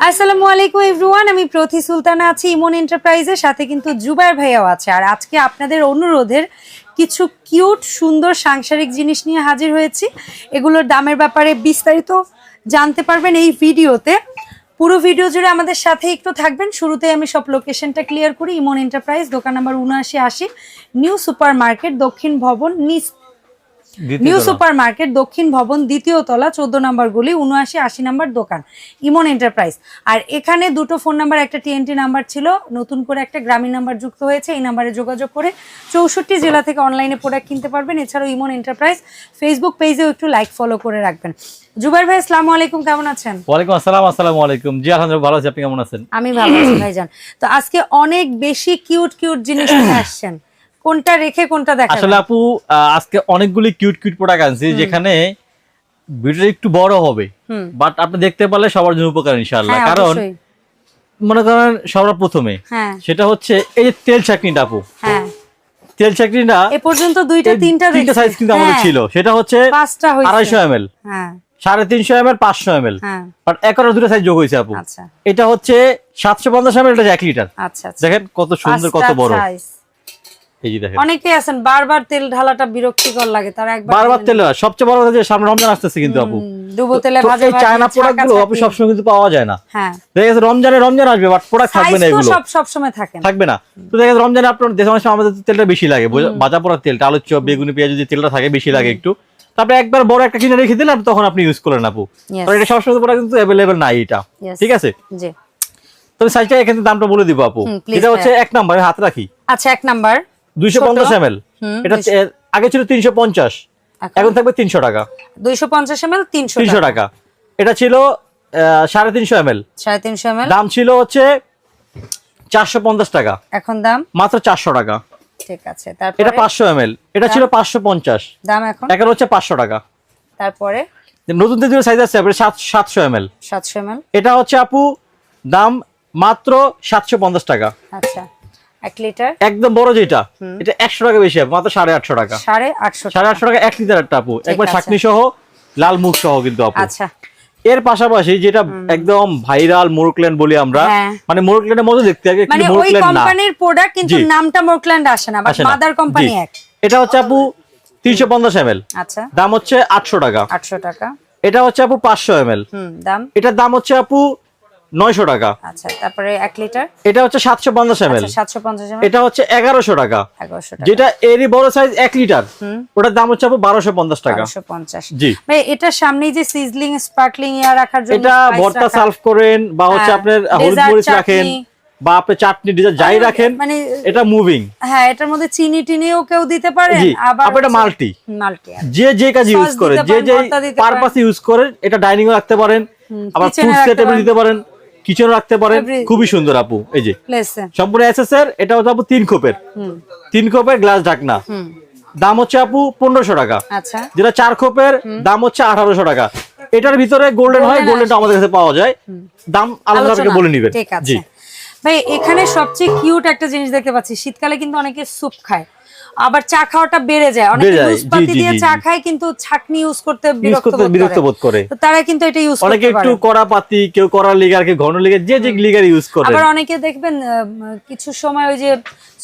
আসসালামু আলাইকুম এভরিওয়ান, আমি প্রতি সুলতানা আছি ইমন এন্টারপ্রাইজের সাথে কিন্তু জুবাইর ভাইয়াও আছে। আর আজকে আপনাদের অনুরোধের কিছু কিউট, সুন্দর, সাংসারিক জিনিস নিয়ে হাজির হয়েছি। এগুলোর দামের ব্যাপারে বিস্তারিত জানতে পারবেন এই ভিডিওতে। পুরো ভিডিও জুড়ে আমাদের সাথে একটু থাকবেন। শুরুতে আমি সব লোকেশনটা ক্লিয়ার করি। ইমন এন্টারপ্রাইজ, দোকান নাম্বার উনআশি আশি, নিউ সুপার মার্কেট দক্ষিণ ভবন, নিচ নিউ সুপার মার্কেট দক্ষিণ ভবন দ্বিতীয় তলা চোদ্দ নম্বর গুলি উনআশি আশি নম্বর দোকান ইমন এন্টারপ্রাইজ। আর এখানে দুটো ফোন নাম্বার একটা টিএনটি নাম্বার ছিল নতুন করে একটা গ্রামীণ নাম্বার যুক্ত হয়েছে এই নাম্বারে যোগাযোগ করে চৌষট্টি জেলা থেকে অনলাইনে প্রোডাক্ট কিনতে পারবেন। এছাড়াও ইমন এন্টারপ্রাইজ ফেসবুক পেজেও একটু লাইক ফলো করে রাখবেন। জুবাইর ভাই আসসালামু আলাইকুম কেমন আছেন? ওয়ালাইকুম আসসালাম আসসালামু আলাইকুম। জি আলহামদুলিল্লাহ ভালো আছি। আপনি কেমন আছেন? আমি ভালো আছি ভাইজান। তো আজকে অনেক বেশি কিউট কিউট জিনিস নিয়ে আসছেন। কোনটা রেখে কোনটা দেখা আসলে আপু আজকে অনেকগুলি কিউট কিউট প্রোডাক্ট আনছি যেখানে ভিডিওটা একটু বড় হবে বাট আপনি দেখতে পারলে সবার জন্য উপকার ইনশাআল্লাহ। হ্যাঁ কারণ মনে করেন সবার প্রথমে হ্যাঁ। সেটা হচ্ছে এই যে তেল চাকনিটা আপু। হ্যাঁ। তেল চাকনিটা এ পর্যন্ত দুইটা তিনটা তিনটা সাইজ কিন্তু আমাদের ছিল সেটা হচ্ছে পাঁচটা আড়াইশো এম এল সাড়ে তিনশো এম এল পাঁচশো এম এল বাট একর দুটো সাইজ যোগ হয়েছে আপু। আচ্ছা। এটা হচ্ছে সাতশো পঞ্চাশ এম এল এটা এক লিটার আচ্ছা আচ্ছা। দেখেন কত সুন্দর কত বড় size। এই যে দেখেন অনেকেই আছেন বারবার তেল ঢালাটা বিরক্তিকর লাগে তারা একবার বারবার তেল সবচেয়ে বড় কথা যে সামনে রমজান আসতেছে কিন্তু আপু। ডুবো তেলে ভাজা এই চায়না আপু সবসময় কিন্তু পাওয়া যায় না। হ্যাঁ। দেখা গেছে রমজানে রমজান আসবে বাট প্রোডাক্ট থাকবে না এগুলো। সব সব সময় থাকে থাকবে না। তো দেখা গেছে রমজানে আপনার দেশে অনেক সময় আমাদের তেলটা বেশি লাগে ভাজা পোড়া তেলটা আলু চপ বেগুনি পেঁয়াজ যদি তেলটা থাকে বেশি লাগে একটু। তারপরে একবার বড় একটা কিনে রেখে দিলাম তখন আপনি ইউজ করেন আপু। কারণ এটা সবসময় প্রোডাক্ট কিন্তু অ্যাভেলেবেল নাই এটা। ঠিক আছে? জি। তবে সাইজটা এখানে দামটা বলে দিব আপু। এটা হচ্ছে এক নাম্বার হাত রাখি। আচ্ছা এক নাম্বার দুইশো পঞ্চাশ এম এটা আগে ছিল তিনশো পঞ্চাশ। এখন? থাকবে তিনশো টাকা। দুইশো পঞ্চাশ এম এল তিনশো তিনশো টাকা। এটা ছিল সাড়ে তিনশো এম এল সাড়ে তিনশো এম এল দাম ছিল হচ্ছে চারশো পঞ্চাশ টাকা। এখন দাম? মাত্র চারশো টাকা। ঠিক আছে এটা তারপরে পাঁচশো এম এটা ছিল পাঁচশো পঞ্চাশ। দাম এখন? এখন হচ্ছে পাঁচশো টাকা। তারপরে? নতুন তেজুর সাইজ আছে সাতশো এম সাতশো এম এল এটা হচ্ছে আপু দাম মাত্র সাতশো পঞ্চাশ টাকা। আচ্ছা। এক লিটার একদম বড় যেটা এটা একশো টাকা বেশি মাত্র সাড়ে আটশো টাকা। সাড়ে আটশো সাড়ে আটশো টাকা এক লিটার একটা আপু। একবার। সহ লাল মুখ সহ কিন্তু আপু। আচ্ছা। এর পাশাপাশি যেটা একদম ভাইরাল মোরকল্যান্ড বলি আমরা হ্যাঁ। মানে মোরকল্যান্ডের মতো দেখতে আগে মানে কিন্তু ওই না। কোম্পানির প্রোডাক্ট কিন্তু নামটা মোরকল্যান্ড আসে না বাট। মাদার কোম্পানি এক। এটা হচ্ছে আপু তিনশো পঞ্চাশ এম আচ্ছা। দাম হচ্ছে আটশো টাকা। আটশো টাকা। এটা হচ্ছে আপু পাঁচশো এম হুম দাম? এটার দাম হচ্ছে আপু নয়শো টাকা। আচ্ছা তারপরে এক লিটার? এটা হচ্ছে সাতশো পঞ্চাশ এম আচ্ছা সাতশো পঞ্চাশ এটা হচ্ছে এগারোশো টাকা। যেটা এরই বড় সাইজ এক লিটার। ওটার দাম হচ্ছে বারোশো পঞ্চাশ টাকা। পঞ্চাশ। জি। ভাই এটার সামনেই যে সিজলিং স্পার্কলিং ইয়া রাখার জন্য এটা ভর্তা সার্ভ করেন বা হচ্ছে হ্যাঁ, আপনার হলুদ মরিচ রাখেন বা আপনি চাটনি ডিজার যাই মানে- রাখেন মানে এটা মুভিং হ্যাঁ এটার মধ্যে চিনি টিনিও কেউ দিতে পারে জি আবার এটা মাল্টি। মাল্টি যে যে কাজ ইউজ করে যে পারেন, যে পারপাস ইউজ করে এটা ডাইনিং এ রাখতে পারেন আবার ফুড সেটেবল দিতে পারেন। কিচেনে রাখতে পারেন। খুবই সুন্দর আপু এই যে। সম্পূর্ণ এসএস এর এটা হচ্ছে আপু তিন খোপের। তিন খোপের গ্লাস ঢাকনা। দাম হচ্ছে আপু পনেরোশো টাকা। আচ্ছা। যেটা চার খোপের দাম হচ্ছে আঠারোশো টাকা। এটার ভিতরে গোল্ডেন হয় গোল্ডেনটা আমাদের কাছে পাওয়া যায়। দাম আলাদা বলে নিবেন। জি। ভাই এখানে সবচেয়ে কিউট একটা জিনিস দেখতে পাচ্ছি। শীতকালে কিন্তু অনেকে স্যুপ খায়। আবার চা খাওয়াটা বেড়ে যায়। অনেকে বেড়ে যায়, লুজ জি, পাতি জি, দিয়ে চা খায় কিন্তু ছাকনি ইউজ করতে বিরক্ত বোধ করে। তো তারা কিন্তু এটা ইউজ অনেকে একটু কড়া পাতি কেউ কড়া লিগার কেউ ঘন লিগার যে যে লিগার ইউজ করে। আবার অনেকে দেখবেন কিছু সময় ওই যে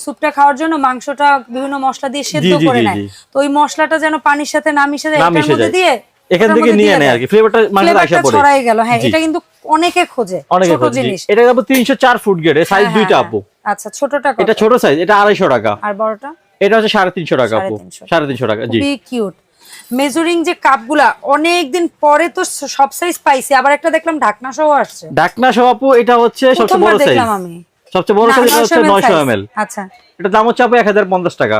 স্যুপটা খাওয়ার জন্য মাংসটা বিভিন্ন মশলা দিয়ে সেদ্ধ করে নেয়। তো ওই মশলাটা যেন পানির সাথে না মিশে যায় এটার মধ্যে দিয়ে এখান থেকে নিয়ে নেয়। আর কি। ফ্লেভারটা মাংসের আসা পড়ে। ছড়াই গেল। হ্যাঁ এটা কিন্তু অনেকে খোঁজে অনেকে ছোট জিনিস। এটা তিনশো চার ফুট গেটে সাইজ হ্যাঁ, দুইটা হ্যাঁ, আপু। আচ্ছা ছোটটা কত? এটা ছোট সাইজ এটা আড়াইশো টাকা। আর বড়টা? এটা হচ্ছে সাড়ে তিনশো টাকা আপু। 350 সাড়ে তিনশো টাকা জি। খুবই কিউট মেজারিং যে কাপগুলা অনেকদিন পরে তো সব সাইজ পাইছি আবার একটা দেখলাম ঢাকনা সহ আসছে। ঢাকনা সহ আপু এটা হচ্ছে সবচেয়ে বড় সাইজ দেখলাম আমি। সবচেয়ে বড় সাইজ হচ্ছে 900 নয়শো size। আচ্ছা। এটা দাম হচ্ছে আপু এক হাজার পঞ্চাশ টাকা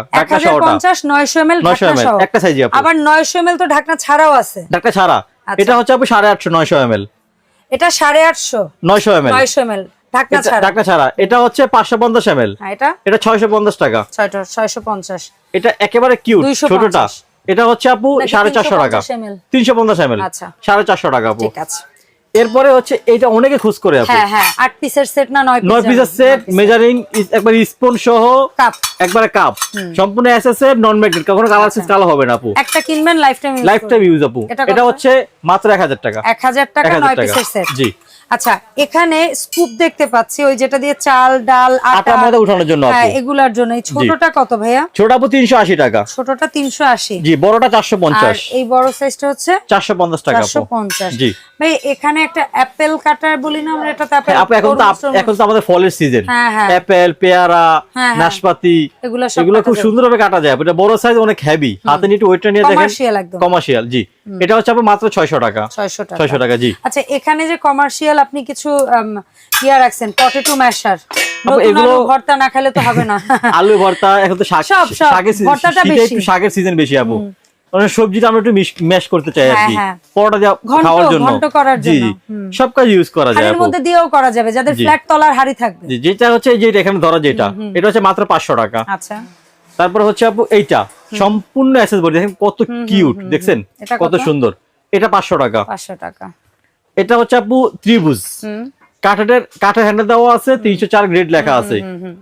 পঞ্চাশ নয়শো এম এল নয়শো এম এল একটা সাইজই আপু। আবার নয়শো এম তো ঢাকনা ছাড়াও আছে। ডাকনা ছাড়া। আচ্ছা। এটা হচ্ছে আপু সাড়ে আটশো নয়শো এম এল। এটা সাড়ে আটশো। নয়শো এম এল নয়শো এম এল ঢাকনা ছাড়া। এটা হচ্ছে পাঁচশো পঞ্চাশ এম এল হ্যাঁ, এটা? এটা ছয়শো পঞ্চাশ টাকা। ছয়শো পঞ্চাশ। এটা একেবারে কিউট ছোটটা। এটা হচ্ছে আপু সাড়ে চারশো টাকা। 350 ml? তিনশো পঞ্চাশ এম এল আচ্ছা। সাড়ে চারশো টাকা আপু। ঠিক আছে। এরপরে হচ্ছে এটা অনেকে খোঁজ করে আছে। হ্যাঁ হ্যাঁ আট পিসের সেট না নয় নয় পিসের সেট মেজারিং একবার স্পুন সহ কাপ একবার কাপ সম্পূর্ণ এসএস এর নন ম্যাগনেট কখনো কালার সিস কালো হবে না আপু। একটা কিনবেন life time life time use আপু। এটা হচ্ছে মাত্র এক হাজার টাকা। এক হাজার টাকা এক নয় পিসের সেট জি। আচ্ছা এখানে স্কুপ দেখতে পাচ্ছি ওই যেটা দিয়ে চাল ডাল আটা ময়দা উঠানোর জন্য হ্যাঁ এগুলার জন্য। এই ছোটটা কত ভাইয়া? ছোট আপু তিনশো আশি টাকা। ছোটটা তিনশো আশি। জি বড়টা চারশো আর পঞ্চাশ এই বড় সাইজটা হচ্ছে চারশো পঞ্চাশ টাকা চারশো আপু পঞ্চাশ। জি। ভাই এখানে একটা অ্যাপেল কাটার বলি না আমরা এটা আপু এখন তো এখন তো আমাদের ফলের সিজন হ্যাঁ, হ্যাঁ। অ্যাপেল পেয়ারা হ্যাঁ, হ্যাঁ। নাশপাতি এগুলো সব এগুলো খুব। সুন্দরভাবে কাটা যায় এটা বড় সাইজ অনেক হেভি হাতে নিয়ে একটু ওয়েটটা নিয়ে দেখেন। কমার্শিয়াল একদম। কমার্শিয়াল জি। এটা হচ্ছে আপনার মাত্র ছয়শো টাকা। ছয়শো টাকা। ছয়শো টাকা জি। আচ্ছা এখানে যে কমার্শিয়াল আপনি কিছু ইয়া রাখছেন পটেটো ম্যাশার এগুলো- ভর্তা না খেলে তো হবে না। আলু ভর্তা এখন তো শাক সব, সব। শাকের সিজন ভর্তাটা বেশি। একটু শাকের সিজন বেশি আপু। মানে সবজিটা আমরা একটু ম্যাশ করতে চাই আর হ্যাঁ, কি। হ্যাঁ। পরোটা খাওয়ার জন্য। ঘন্ট করার জি জন্য। সব কাজ ইউজ করা যায় হাড়ির মধ্যে দিয়েও করা যাবে যাদের ফ্ল্যাট তলার হাড়ি থাকবে। যেটা হচ্ছে এই যে এটা এখানে ধরা যেটা এটা হচ্ছে মাত্র পাঁচশো টাকা। আচ্ছা। তারপরে হচ্ছে আপু এইটা। সম্পূর্ণ অ্যাসেস বডি দেখেন কত কিউট দেখছেন? কত? সুন্দর। এটা পাঁচশো টাকা। পাঁচশো টাকা। এটা হচ্ছে আপু ত্রিভুজ। হুম। কাঠের কাঠের হ্যান্ডেল দেওয়া আছে তিনশো চার গ্রেড লেখা আছে।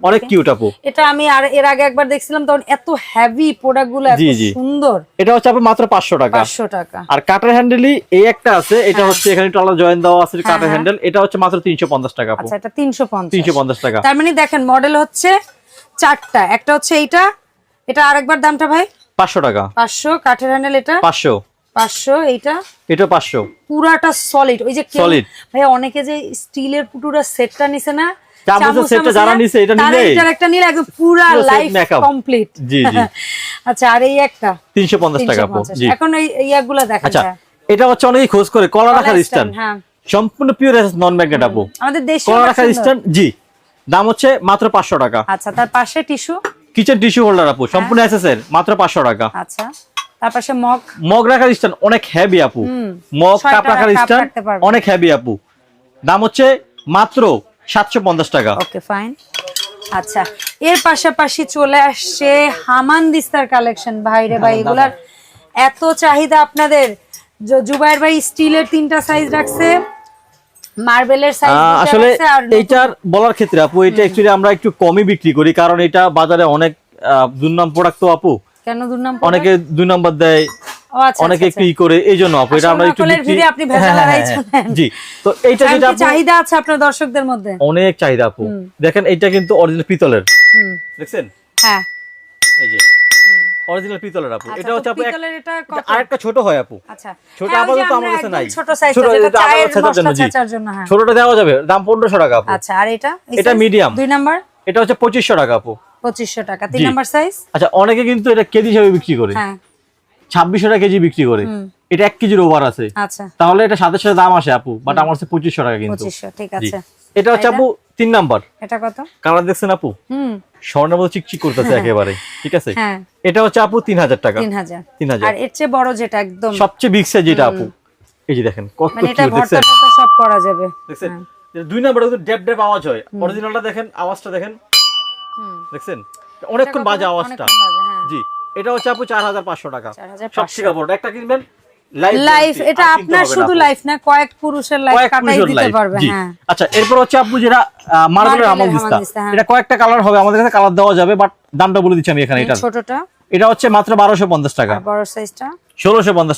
অনেক কিউট আপু। এটা আমি আর এর আগে একবার দেখছিলাম তখন এত হেভি প্রোডাক্টগুলো এত জি, জি। সুন্দর। এটা হচ্ছে আপু মাত্র পাঁচশো টাকা। পাঁচশো টাকা। আর কাঠের হ্যান্ডেলই এই একটা আছে এটা হচ্ছে এখানে জয়েন দেওয়া আছে কাঠের হ্যাঁ। হ্যান্ডেল এটা হচ্ছে মাত্র তিনশো পঞ্চাশ টাকা আপু। আচ্ছা এটা তিনশো পঞ্চাশ। তিনশো পঞ্চাশ টাকা। তার মানে দেখেন মডেল হচ্ছে চারটা। একটা হচ্ছে এইটা এটা আরেকবার দামটা ভাই? পাঁচশো টাকা। পাঁচশো কাঠের হ্যান্ডেল এটা? পাঁচশো। পাঁচশো এইটা? এটা পাঁচশো। পুরাটা সলিড ওই যে Solid। ভাই অনেকে যে স্টিলের পুটুরা সেটটা নিছে না চামচের সেটটা যারা নিছে, এটা নিলে- একটা নিলে একদম পুরা লাইফ কমপ্লিট জি, জি। আচ্ছা আর এই একটা? তিনশো পঞ্চাশ টাকা আপু 350 জি। এখন এই ইয়াগুলা দেখেন আচ্ছা এটা হচ্ছে অনেকেই খোঁজ করে কলা রাখার স্ট্যান্ড হ্যাঁ। সম্পূর্ণ পিওর নন ম্যাগনেট আপু। আমাদের দেশে কলা রাখার স্ট্যান্ড জি। দাম হচ্ছে মাত্র পাঁচশো টাকা। আচ্ছা তার পাশে টিস্যু কিচেন টিস্যু হোল্ডার আপু সম্পূর্ণ এসএস এর মাত্র পাঁচশো টাকা। আচ্ছা তার পাশে মগ। মগ রাখার স্ট্যান্ড অনেক হেভি আপু। মগ কাপ রাখার স্ট্যান্ড অনেক হেভি আপু। দাম হচ্ছে মাত্র সাতশো পঞ্চাশ টাকা। ওকে ফাইন আচ্ছা এর পাশাপাশি চলে আসছে হামান দিস্তার কালেকশন ভাইরে ভাই এগুলার এত চাহিদা আপনাদের। জ- জুবাইর ভাই স্টিলের তিনটা সাইজ রাখছে। মার্বেলের সাইজ আসলে এইটার বলার ক্ষেত্রে আপু এটা অ্যাকচুয়ালি আমরা একটু কমই বিক্রি করি কারণ এটা বাজারে অনেক দুর্নাম প্রোডাক্ট তো আপু। কেন দুর্নাম অনেকে দুই নম্বর দেয় আচ্ছা অনেকে আচ্ছা, একটু ই করে এই জন্য আপু এটা আমরা একটু বিক্রি আপনি ভেজাল হ্যাঁ, হ্যাঁ, হ্যাঁ। জি তো এইটা যেটা চাহিদা আছে আপনার দর্শকদের মধ্যে? অনেক চাহিদা আপু। দেখেন এইটা কিন্তু অরিজিনাল পিতলের। দেখছেন? হ্যাঁ। এই যে। অরিজিনাল পিতলের আপু এটা হচ্ছে আপু পিতলের এটা আরেকটা ছোট হয় আপু। আচ্ছা। ছোট হ্যাঁ, আপাতত আমরা আমার কাছে নাই। ছোট সাইজ যেটা চায়ের জন্য, জি। হ্যাঁ। ছোটটা দেওয়া যাবে দাম পনেরোশো টাকা আপু। আচ্ছা আর এটা? এটা medium। দুই নাম্বার এটা হচ্ছে পঁচিশশো টাকা আপু। পঁচিশশো টাকা। তিন নাম্বার সাইজ আচ্ছা অনেকে কিন্তু এটা কেজি হিসাবে বিক্রি করে। হ্যাঁ। ছাব্বিশশো টাকা কেজি বিক্রি করে। এটা এক কেজির ওভার আছে। আচ্ছা। তাহলে এটা সাথে সাথে দাম আসে আপু। বাট আমার হচ্ছে পঁচিশশো টাকা কিন্তু। পঁচিশশো ঠিক আছে। এটা হচ্ছে আপু তিন নাম্বার এটা কত? কালার দেখছেন আপু? হুম। স্বর্ণের মতো চিকচিক করতেছে একেবারে ঠিক আছে? হ্যাঁ। এটা হচ্ছে আপু তিন হাজার টাকা। তিন হাজার। তিন হাজার। আর এর চেয়ে বড় যেটা একদম সবচেয়ে বিগ সাইজ যেটা আপু। এই যে দেখেন কত মানে সব করা যাবে। হ্যাঁ। দুই নাম্বার ড্যাপ ড্যাপ আওয়াজ হয়। অরিজিনালটা দেখেন আওয়াজটা দেখেন। দেখছেন? অনেকক্ষণ বাজে আওয়াজটা। হ্যাঁ। জি এটা হচ্ছে আপু চার হাজার পাঁচশো টাকা। 4,500 সবচেয়ে কাপড় একটা কিনবেন লাইফ এটা আপনার শুধু লাইফ না কয়েক পুরুষের লাইফ কাটাই দিতে পারবে হ্যাঁ। আচ্ছা এরপর হচ্ছে আপু যেটা মার্বেলের মার্বেলের আমল দিস্তা। এটা কয়েকটা কালার হবে আমাদের কাছে কালার দেওয়া যাবে বাট দামটা বলে দিচ্ছি আমি এখানে এটা ছোটটা। এটা হচ্ছে মাত্র বারোশো পঞ্চাশ টাকা। বড় সাইজটা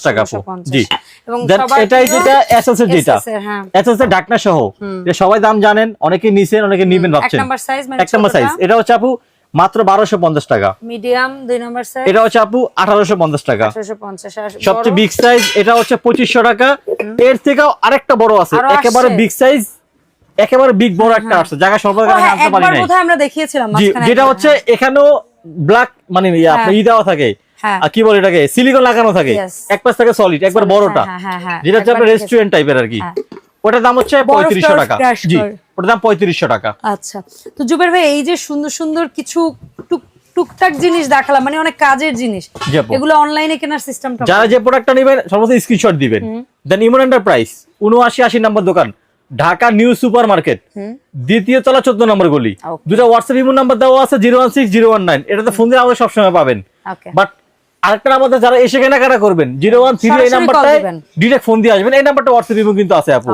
টাকা আপু জি। এবং এটাই যেটা এসএস এর যেটা হ্যাঁ। এসএস এর ঢাকনা সহ এটা সবাই দাম জানেন অনেকে নিছেন অনেকে নিবেন ভাবছেন। সাইজ মানে এক নম্বর সাইজ এটা হচ্ছে আপু মাত্র বারোশো পঞ্চাশ টাকা। মিডিয়াম দুই নাম্বার সাইজ এটা হচ্ছে আপু আঠারোশো পঞ্চাশ টাকা। সবচেয়ে বিগ সাইজ এটা হচ্ছে পঁচিশশো টাকা। এর থেকেও আরেকটা বড় আছে একেবারে বিগ সাইজ একেবারে বিগ বড় একটা আসছে। জায়গা সর্বদা হ্যাঁ, আনতে পারি বোধহয় আমরা দেখিয়েছিলাম যেটা হচ্ছে এখানেও ব্ল্যাক মানে ইয়ে আপনার ই দেওয়া থাকে। হ্যাঁ। কি বলে এটাকে? সিলিকন লাগানো থাকে। এক পাশ থাকে সলিড একবার বড়টা। হ্যাঁ, হ্যাঁ, হ্যাঁ, যেটা হচ্ছে আপনার রেস্টুরেন্ট টাইপের আর কি। হ্যাঁ। ওটার দাম হচ্ছে পঁয়ত্রিশশো টাকা। জি ওটার দাম পঁয়ত্রিশশো টাকা। আচ্ছা। তো জুবের ভাই এই যে সুন্দর সুন্দর কিছু টুকটাক জিনিস দেখালাম মানে অনেক কাজের জিনিস এগুলো অনলাইনে কেনার সিস্টেমটা যারা যে প্রোডাক্টটা নেবেন সর্বপ্রথম স্ক্রিনশট দিবেন। দেন ইমন এন্টারপ্রাইজ উনআশি আশি নম্বর দোকান ঢাকা নিউ সুপার মার্কেট দ্বিতীয় তলা চোদ্দ নম্বর গলি। দুটা হোয়াটসঅ্যাপ ইমো নাম্বার দেওয়া আছে zero one six zero one nine এটাতে ফোন দিয়ে আমাদের সবসময় পাবেন। বাট আরেকটা আমাদের যারা এসে কেনাকাটা করবেন জিরো ওয়ান থ্রি এই নাম্বারটায় ডিরেক্ট ফোন দিয়ে আসবেন। এই নাম্বারটা হোয়াটসঅ্যাপ ইমো কিন্তু আছে আপু।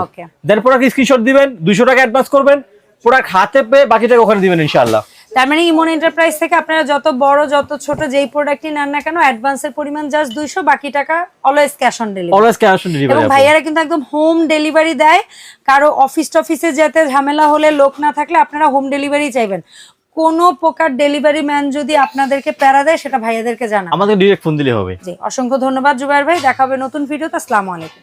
দেন প্রোডাক্ট স্ক্রিনশট দিবেন দুইশো টাকা অ্যাডভান্স করবেন প্রোডাক্ট হাতে পেয়ে বাকি টাকা ওখানে দিবেন ইনশাআল্লাহ। তার মানে ইমন এন্টারপ্রাইজ থেকে আপনারা যত বড় যত ছোট যেই প্রোডাক্টই নেন না কেন অ্যাডভান্সের পরিমাণ জাস্ট দুইশো বাকি টাকা always cash on delivery always cash on এবং ডেলিভারি ভাইয়ারা কিন্তু একদম হোম ডেলিভারি দেয়। কারও অফিস টফিসে যেতে ঝামেলা হলে লোক না থাকলে আপনারা হোম ডেলিভারি চাইবেন। কোনো প্রকার ডেলিভারি ম্যান যদি আপনাদেরকে প্যারা দেয় সেটা ভাইয়াদেরকে জানা আমাদের ডিরেক্ট ফোন দিলে হবে। জি অসংখ্য ধন্যবাদ জুবাইর ভাই। দেখাবে নতুন ভিডিওতে আসসালামু আলাইকুম।